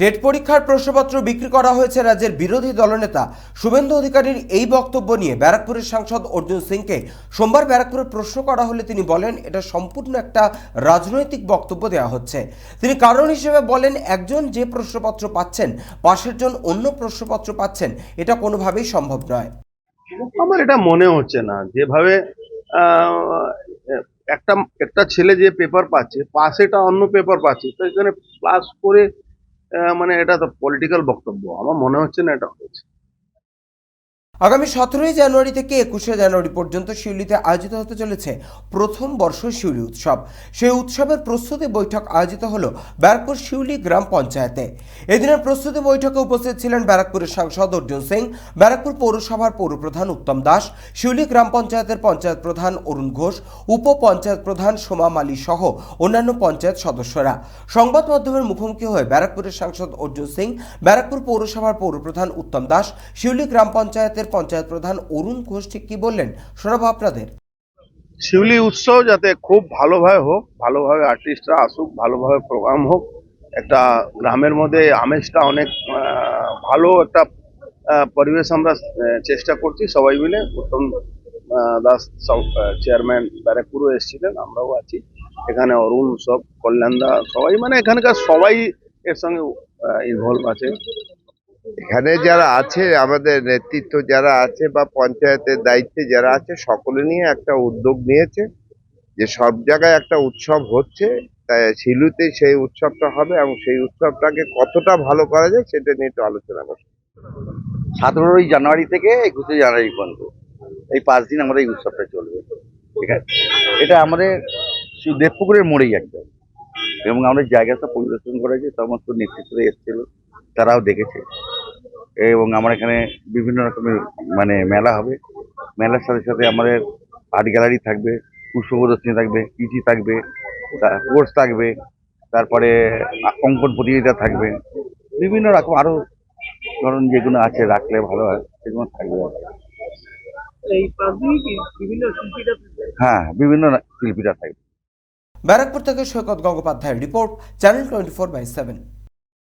TET পরীক্ষার প্রশ্নপত্র বিক্রি করা হয়েছে রাজ্যের বিরোধী দলনেতা শুভেন্দু অধিকারীর এই বক্তব্য নিয়ে ব্যারাকপুরের সাংসদ অর্জুন সিংকে সোমবার ব্যারাকপুরে প্রশ্ন করা হলে তিনি বলেন, এটা সম্পূর্ণ একটা রাজনৈতিক বক্তব্য দেওয়া হচ্ছে। তিনি কারণ হিসেবে বলেন, একজন যে প্রশ্নপত্র পাচ্ছেন, পাশের জন অন্য প্রশ্নপত্র পাচ্ছেন, এটা কোনোভাবেই সম্ভব নয়। আমার এটা মনে হচ্ছে না। যেভাবে একটা একটা ছেলে যে পেপার পাচ্ছে, পাশেটা অন্য পেপার পাচ্ছে তো এখানে প্লাস করে মানে এটা তো পলিটিক্যাল বক্তব্য। আমার মনে হচ্ছে না এটা হয়েছে। আগামী সতেরোই জানুয়ারি থেকে একুশে জানুয়ারি পর্যন্ত শিউলিতে আয়োজিত হতে চলেছে প্রথম বর্ষ শিউলি উৎসব। সেই উৎসবের প্রস্তুতি বৈঠক আয়োজিত হল ব্যারাকপুর শিউলি গ্রাম পঞ্চায়েতে। এদিনের প্রস্তুতি বৈঠকে উপস্থিত ছিলেন ব্যারাকপুরের সাংসদ অর্জুন সিং, ব্যারাকপুর পৌরসভার পৌরপ্রধান উত্তম দাস, শিউলি গ্রাম পঞ্চায়েতের পঞ্চায়েত প্রধান অরুণ ঘোষ উপ পঞ্চায়েত প্রধান সোমা মালি সহ অন্যান্য পঞ্চায়েত সদস্যরা। সংবাদ মাধ্যমের মুখোমুখি হয়ে ব্যারাকপুরের সাংসদ অর্জুন সিং, ব্যারাকপুর পৌরসভার পৌরপ্রধান উত্তম দাস, শিউলি গ্রাম পঞ্চায়েতের পঞ্চায়েত প্রধান অরুণ ঘোষ ঠিক কি বললেন? শোনাবো আপনাদের। শিউলি উৎসব যাতে খুব ভালোভাবে হোক, ভালোভাবে আর্টিস্টরা আসুক, ভালোভাবে প্রোগ্রাম হোক, একটা গ্রামের মধ্যে আমেজটা অনেক ভালো একটা পরিবেশ আমরা চেষ্টা করছি। সবাই মিলে উত্তম দাস চেয়ারম্যান ব্যারাকপুরও এসেছিলেন, আমরাও আছি। এখানে অরুণ, সব, কল্যাণদা, সবাই মানে এখানকার সবাই এর সঙ্গে ইনভলভ আছে। এখানে যারা আছে, আমাদের নেতৃত্ব যারা আছে বা পঞ্চায়েতের দায়িত্বে যারা আছে, সকলে নিয়ে একটা উদ্যোগ নিয়েছে যে সব জায়গায় একটা উৎসব হচ্ছে। তাই শিলুতে সেই উৎসবটা হবে এবং সেই উৎসবটাকে কতটা ভালো করা যায় সেটা নিয়ে একটু আলোচনা করছে সতেরোই জানুয়ারি থেকে একুশে জানুয়ারি পর্যন্ত। এই পাঁচ দিন আমাদের এই উৎসবটা চলবে। ঠিক আছে? এটা আমাদের দেবপুকুরের মোড়েই একদম। এবং আমাদের জায়গাটা পরিদর্শন করেছে, সমস্ত নেতৃত্ব এসেছিল, তারাও দেখেছে। এবং আমার এখানে বিভিন্ন রকমের মানে মেলা হবে। মেলার সাথে সাথে আমাদের আর্ট গ্যালারি থাকবে পুষ্প প্রদর্শনী থাকবে কৃষি থাকবে কোর্স থাকবে তারপরে অঙ্কন প্রতিযোগিতা থাকবে। বিভিন্ন রকম আরও ধরুন যেগুলো আছে রাখলে ভালো হয় সেগুলো থাকবে? হ্যাঁ বিভিন্ন শিল্পীরা থাকবে। ব্যারাকপুর থেকে সৈকত গঙ্গোপাধ্যায়ের report channel twenty four by seven.